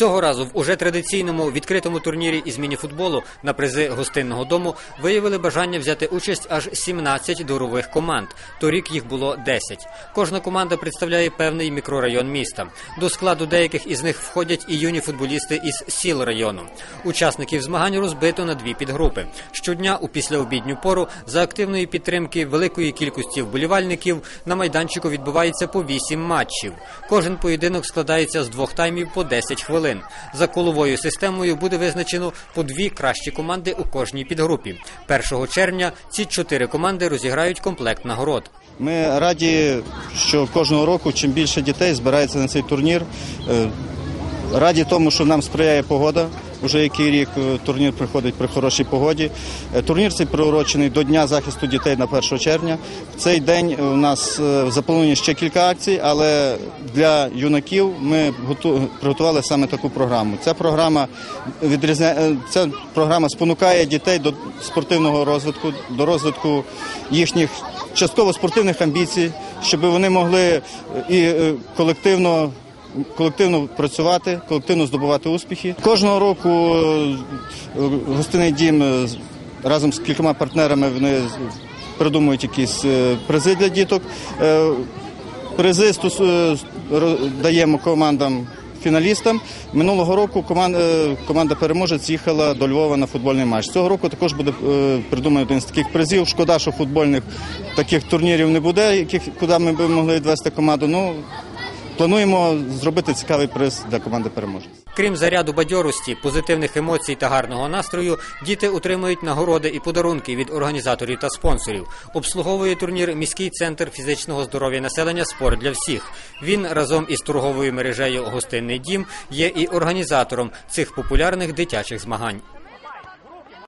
Цього разу в уже традиційному відкритому турнірі із мініфутболу на призи гостинного дому виявили бажання взяти участь аж 17 дворових команд. Торік їх було 10. Кожна команда представляє певний мікрорайон міста. До складу деяких із них входять і юні футболісти із сіл району. Учасників змагань розбито на дві підгрупи. Щодня у післяобідню пору за активної підтримки великої кількості вболівальників на майданчику відбувається по 8 матчів. Кожен поєдинок складається з двох таймів по 10 хвилин. За коловою системою буде визначено по дві кращі команди у кожній підгрупі. 1 червня ці чотири команди розіграють комплект нагород. Ми раді, що кожного року чим більше дітей збирається на цей турнір. Е, Раді тому, що нам сприяє погода. Уже який рік е, турнір приходить при хорошій погоді. Е, Турнір цей приурочений до Дня захисту дітей на 1 червня. В цей день у нас е, заплановані ще кілька акцій, але для юнаків ми готу- приготували саме таку програму. Ця програма відрізняє е, ця програма спонукає дітей до спортивного розвитку, до розвитку їхніх частково спортивних амбіцій, щоб вони могли е, і е, колективно колективно працювати, колективно здобувати успіхи. Кожного року е, гостинний дім е, разом з кількома партнерами вони придумують якісь е, призи для діток. Призи даємо командам. Фіналістам минулого року команда, команда переможець їхала до Львова на футбольний матч. Цього року також буде придуманий один з таких призів. Шкода, що футбольних таких турнірів не буде, яких куди ми б могли відвести команду. Ну плануємо зробити цікавий приз для команди переможець. Крім заряду бадьорості, позитивних емоцій та гарного настрою, діти отримують нагороди і подарунки від організаторів та спонсорів. Обслуговує турнір міський центр фізичного здоров'я населення Спорт для всіх. Він разом із торговою мережею Гостинний дім є і організатором цих популярних дитячих змагань.